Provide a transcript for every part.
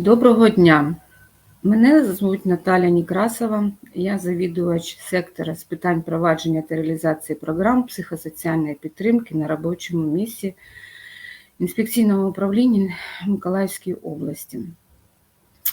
Доброго дня. Мене звуть Наталя Некрасова, я завідувач сектора з питань провадження та реалізації програм психосоціальної підтримки на робочому місці інспекційного управління Миколаївської області.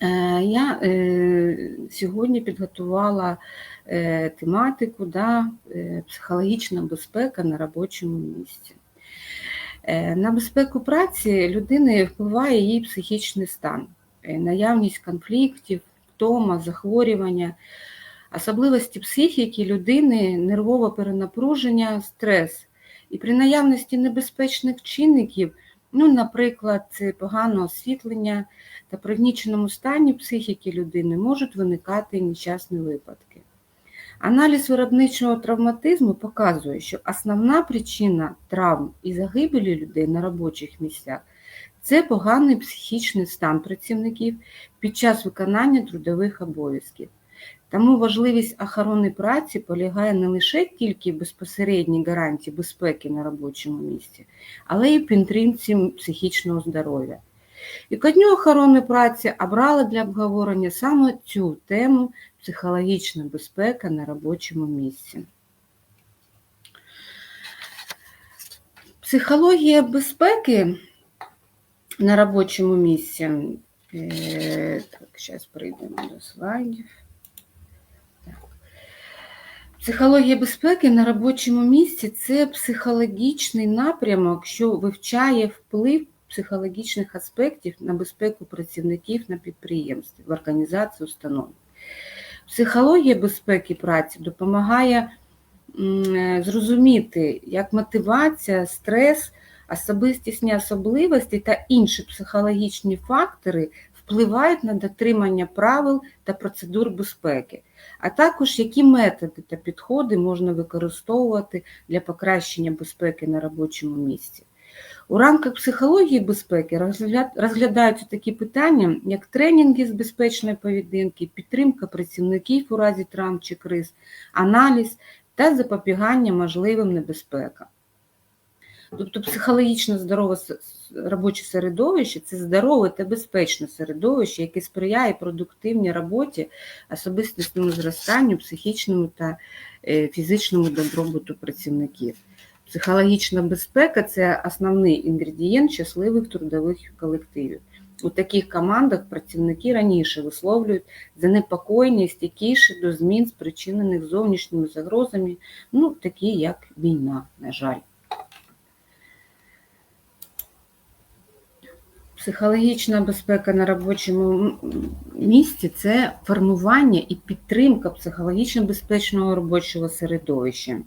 Е, Я е, сьогодні підготувала е, тематику да, психологічна безпека на робочому місці. На безпеку праці людини впливає її психічний стан, наявність конфліктів, втома, захворювання, особливості психіки людини, нервове перенапруження, стрес. І при наявності небезпечних чинників, ну, наприклад, погане освітлення та пригніченому стані психіки людини можуть виникати нещасні випадки. Аналіз виробничого травматизму показує, що основна причина травм і загибелі людей на робочих місцях це поганий психічний стан працівників під час виконання трудових обов'язків. Тому важливість охорони праці полягає не лише тільки в безпосередній гарантії безпеки на робочому місці, але й підтримці психічного здоров'я. І ко дню охорони праці обрали для обговорення саме цю тему психологічна безпека на робочому місці. Психологія безпеки на робочому місці. Е, Так, зараз прийдемо до слайдів. Психологія безпеки на робочому місці це психологічний напрямок, що вивчає вплив психологічних аспектів на безпеку працівників на підприємстві, в організації установ. Психологія безпеки праці допомагає е, зрозуміти, як мотивація, стрес, особистісні особливості та інші психологічні фактори впливають на дотримання правил та процедур безпеки, а також які методи та підходи можна використовувати для покращення безпеки на робочому місці. У рамках психології безпеки розглядаються такі питання, як тренінги з безпечної поведінки, підтримка працівників у разі травм чи криз, аналіз та запобігання можливим небезпекам. Тобто психологічно здорове робоче середовище це здорове та безпечне середовище, яке сприяє продуктивній роботі, особистісному зростанню, психічному та е, фізичному добробуту працівників. Психологічна безпека це основний інгредієнт щасливих трудових колективів. У таких командах працівники раніше висловлюють занепокоєння стійкіше до змін, спричинених зовнішніми загрозами, ну, такі як війна, на жаль. Психологічна безпека на робочому місці це формування і підтримка психологічно безпечного робочого середовища.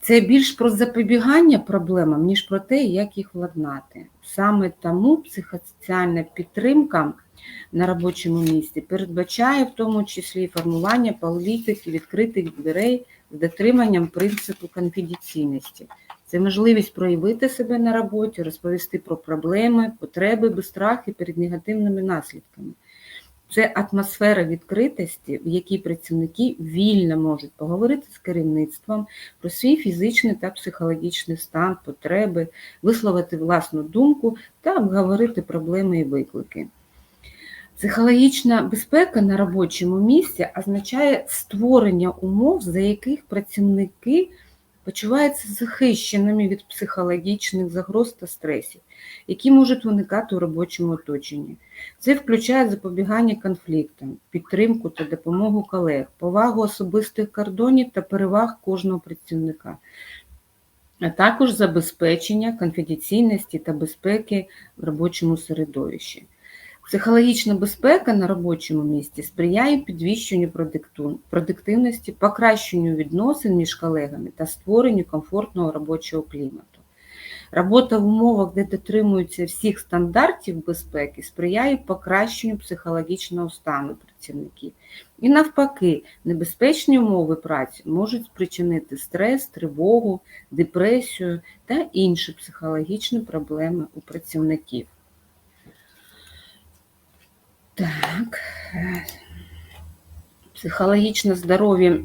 Це більш про запобігання проблемам, ніж про те, як їх владнати. Саме тому психосоціальна підтримка на робочому місці передбачає в тому числі формування політики відкритих дверей з дотриманням принципу конфіденційності. Це можливість проявити себе на роботі, розповісти про проблеми, потреби без страху перед негативними наслідками. Це атмосфера відкритості, в якій працівники вільно можуть поговорити з керівництвом про свій фізичний та психологічний стан, потреби, висловити власну думку та обговорити проблеми і виклики. Психологічна безпека на робочому місці означає створення умов, за яких працівники почуваються захищеними від психологічних загроз та стресів, які можуть виникати у робочому оточенні. Це включає запобігання конфліктам, підтримку та допомогу колег, повагу особистих кордонів та переваг кожного працівника, а також забезпечення конфіденційності та безпеки в робочому середовищі. Психологічна безпека на робочому місці сприяє підвищенню продуктивності, покращенню відносин між колегами та створенню комфортного робочого клімату. Робота в умовах, де дотримуються всіх стандартів безпеки, сприяє покращенню психологічного стану працівників. І навпаки, небезпечні умови праці можуть спричинити стрес, тривогу, депресію та інші психологічні проблеми у працівників. Так. Психологічно здорові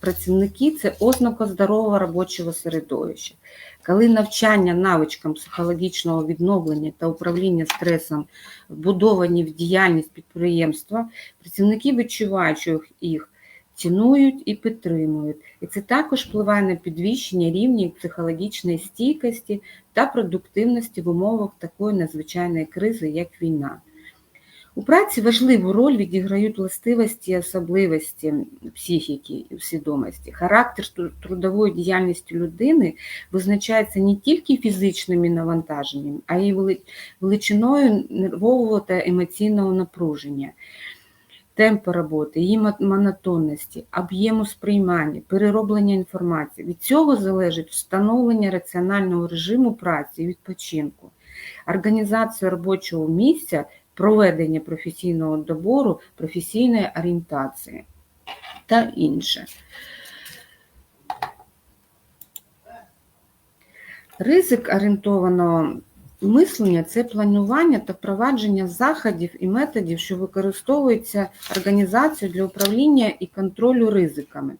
працівники це ознака здорового робочого середовища. коли навчання навичкам психологічного відновлення та управління стресом вбудовані в діяльність підприємства, працівники відчувають, що їх цінують і підтримують. І це також впливає на підвищення рівня психологічної стійкості та продуктивності в умовах такої надзвичайної кризи, як війна. У праці важливу роль відіграють властивості і особливості психіки і свідомості. Характер трудової діяльності людини визначається не тільки фізичними навантаженнями, а й величиною нервового та емоційного напруження, темпу роботи, її монотонності, об'єму сприймання, перероблення інформації. Від цього залежить встановлення раціонального режиму праці і відпочинку, організація робочого місця проведення професійного добору, професійної орієнтації та інше. Ризик орієнтованого мислення це планування та впровадження заходів і методів, що використовуються організацією для управління і контролю ризиками,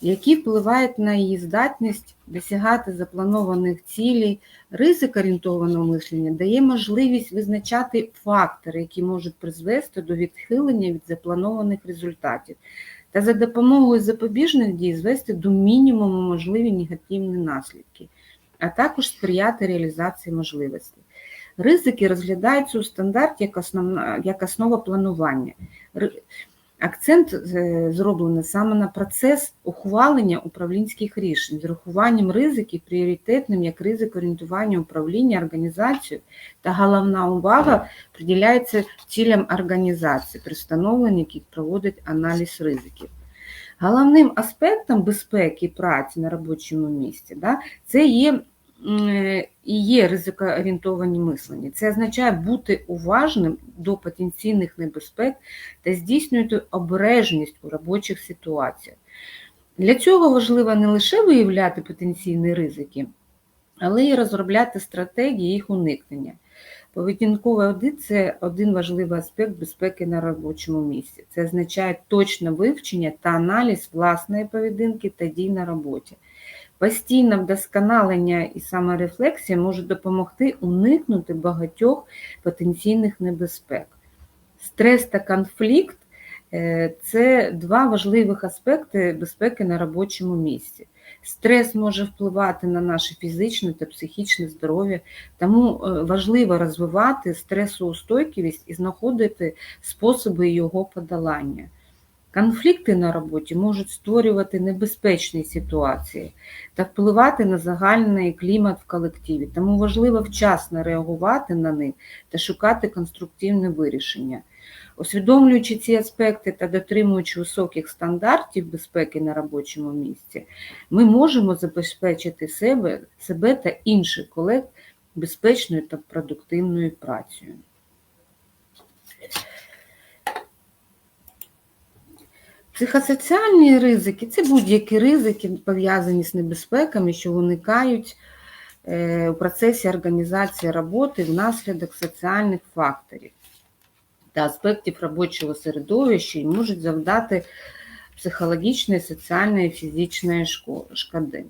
які впливають на її здатність досягати запланованих цілей. Ризик орієнтованого мислення дає можливість визначати фактори, які можуть призвести до відхилення від запланованих результатів, та за допомогою запобіжних дій звести до мінімуму можливі негативні наслідки, а також сприяти реалізації можливостей. Ризики розглядаються у стандарті як основна як основа планування. Акцент е, зроблений саме на процес ухвалення управлінських рішень з урахуванням ризиків пріоритетним як ризик орієнтування управління організацією та головна увага приділяється цілям організації, при встановленні яких проводить аналіз ризиків. Головним аспектом безпеки праці на робочому місці да, це є і є ризикоорієнтовані мислення. Це означає бути уважним до потенційних небезпек та здійснювати обережність у робочих ситуаціях. Для цього важливо не лише виявляти потенційні ризики, але й розробляти стратегії їх уникнення. Поведінковий аудит це один важливий аспект безпеки на робочому місці. Це означає точне вивчення та аналіз власної поведінки та дій на роботі. Постійне вдосконалення і саморефлексія можуть допомогти уникнути багатьох потенційних небезпек. Стрес та конфлікт е, це два важливих аспекти безпеки на робочому місці. Стрес може впливати на наше фізичне та психічне здоров'я, тому е, важливо розвивати стресоустойкість і знаходити способи його подолання. Конфлікти на роботі можуть створювати небезпечні ситуації та впливати на загальний клімат в колективі, тому важливо вчасно реагувати на них та шукати конструктивне вирішення. Усвідомлюючи ці аспекти та дотримуючи високих стандартів безпеки на робочому місці, ми можемо забезпечити себе, себе та інших колег безпечною та продуктивною працею. Психосоціальні ризики це будь-які ризики, пов'язані з небезпеками, що виникають е, у процесі організації роботи внаслідок соціальних факторів та аспектів робочого середовища і можуть завдати психологічної, соціальної і фізичної шкоди.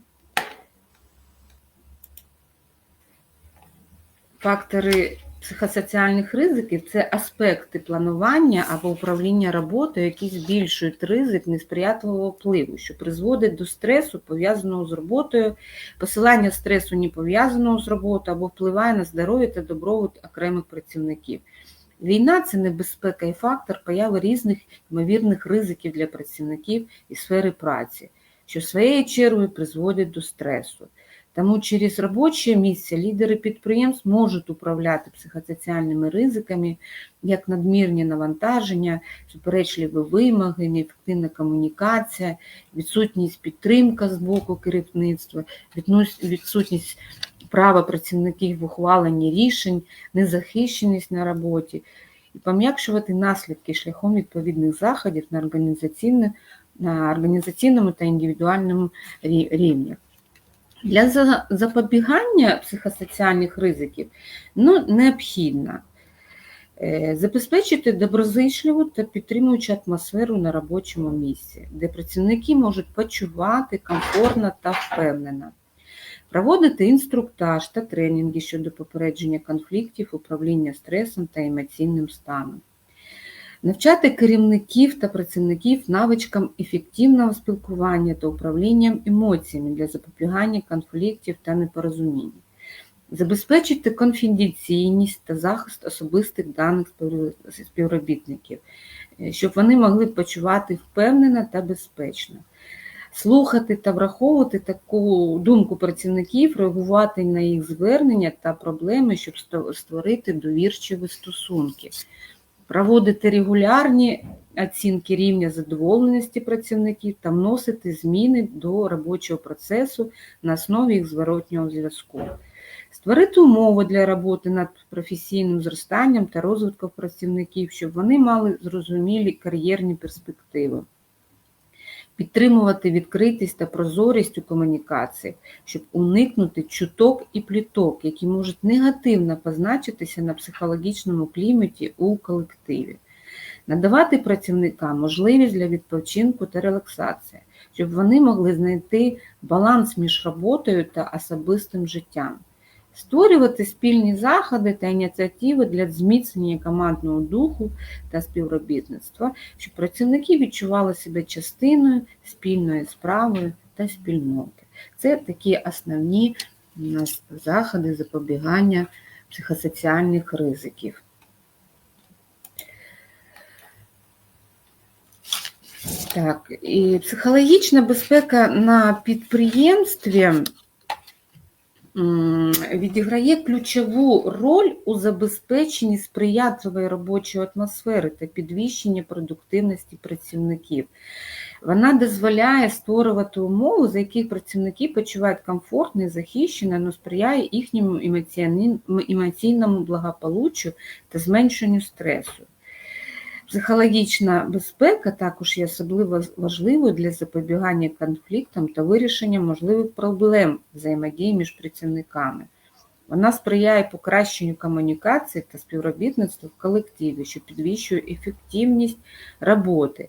Фактори психосоціальних ризиків це аспекти планування або управління роботою, які збільшують ризик несприятливого впливу, що призводить до стресу, пов'язаного з роботою, посилання стресу не пов'язаного з роботою або впливає на здоров'я та добробут окремих працівників. Війна це небезпека і фактор появи різних ймовірних ризиків для працівників і сфери праці, що своєю чергою призводить до стресу. Тому через робоче місце лідери підприємств можуть управляти психосоціальними ризиками, як надмірні навантаження, суперечливі вимоги, неефективна комунікація, відсутність підтримки з боку керівництва, відсутність права працівників в ухваленні рішень, незахищеність на роботі і пом'якшувати наслідки шляхом відповідних заходів на організаційному та індивідуальному рі- рівнях. Для запобігання психосоціальних ризиків ну, необхідно е, забезпечити доброзичливу та підтримуючу атмосферу на робочому місці, де працівники можуть почувати комфортно та впевнено. проводити інструктаж та тренінги щодо попередження конфліктів, управління стресом та емоційним станом. Навчати керівників та працівників навичкам ефективного спілкування та управлінням емоціями для запобігання конфліктів та непорозумінь. Забезпечити конфіденційність та захист особистих даних співробітників, е, щоб вони могли почувати впевнено та безпечно. Слухати та враховувати таку думку працівників, реагувати на їх звернення та проблеми, щоб створити довірчиві стосунки, проводити регулярні оцінки рівня задоволеності працівників та вносити зміни до робочого процесу на основі їх зворотнього зв'язку. Створити умови для роботи над професійним зростанням та розвитком працівників, щоб вони мали зрозумілі кар'єрні перспективи. Підтримувати відкритість та прозорість у комунікації, щоб уникнути чуток і пліток, які можуть негативно позначитися на психологічному кліматі у колективі. Надавати працівникам можливість для відпочинку та релаксації, щоб вони могли знайти баланс між роботою та особистим життям. Створювати спільні заходи та ініціативи для зміцнення командного духу та співробітництва, щоб працівники відчували себе частиною спільної справи та спільноти. Це такі основні у нас заходи запобігання психосоціальних ризиків. Так, і психологічна безпека на підприємстві відіграє ключову роль у забезпеченні сприятливої робочої атмосфери та підвищенні продуктивності працівників. Вона дозволяє створювати умови, за яких працівники почувають комфортно і захищено, але сприяє їхньому емоційному благополуччю та зменшенню стресу. Психологічна безпека також є особливо важливою для запобігання конфліктам та вирішення можливих проблем взаємодії між працівниками. Вона сприяє покращенню комунікації та співробітництва в колективі, що підвищує ефективність роботи.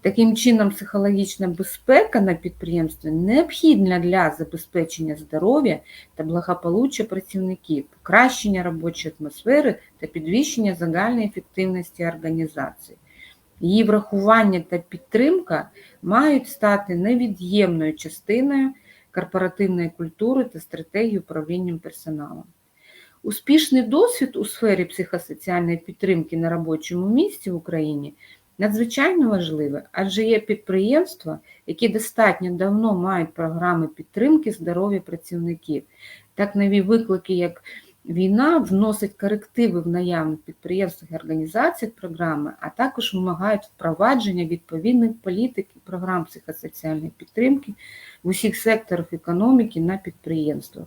Таким чином, психологічна безпека на підприємстві необхідна для забезпечення здоров'я та благополуччя працівників, покращення робочої атмосфери та підвищення загальної ефективності організації. Її врахування та підтримка мають стати невід'ємною частиною корпоративної культури та стратегії управлінням персоналом. Успішний досвід у сфері психосоціальної підтримки на робочому місці в Україні надзвичайно важливе, адже є підприємства, які достатньо давно мають програми підтримки здоров'я працівників. Так, нові виклики, як війна, вносять корективи в наявних підприємствах і організаціях програми, а також вимагають впровадження відповідних політик і програм психосоціальної підтримки в усіх секторах економіки на підприємствах.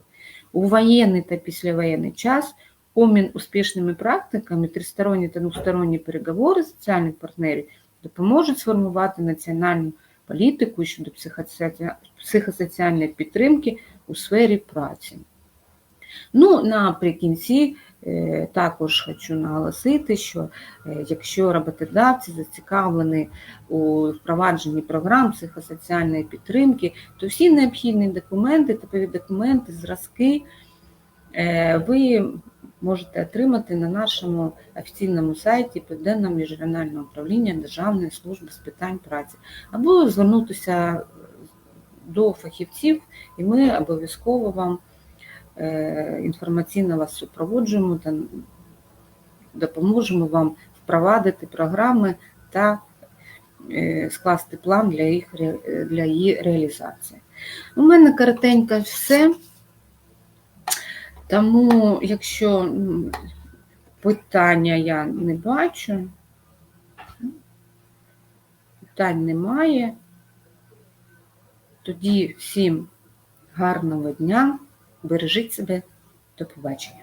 У воєнний та післявоєнний час обмін успішними практиками, тристоронні та двосторонні переговори соціальних партнерів допоможуть сформувати національну політику щодо психосоціальної підтримки у сфері праці. Ну, наприкінці е, також хочу наголосити, що е, якщо роботодавці зацікавлені у впровадженні програм психосоціальної підтримки, то всі необхідні документи, типові документи, зразки е, ви можете отримати на нашому офіційному сайті Південного міжрегіонального управління Державної служби з питань праці, або звернутися до фахівців, і ми обов'язково вам е, інформаційно вас супроводжуємо та допоможемо вам впровадити програми та е, скласти план для їх для її реалізації. У мене коротенько все. Тому, якщо питання я не бачу, питань немає, тоді всім гарного дня, бережіть себе, до побачення.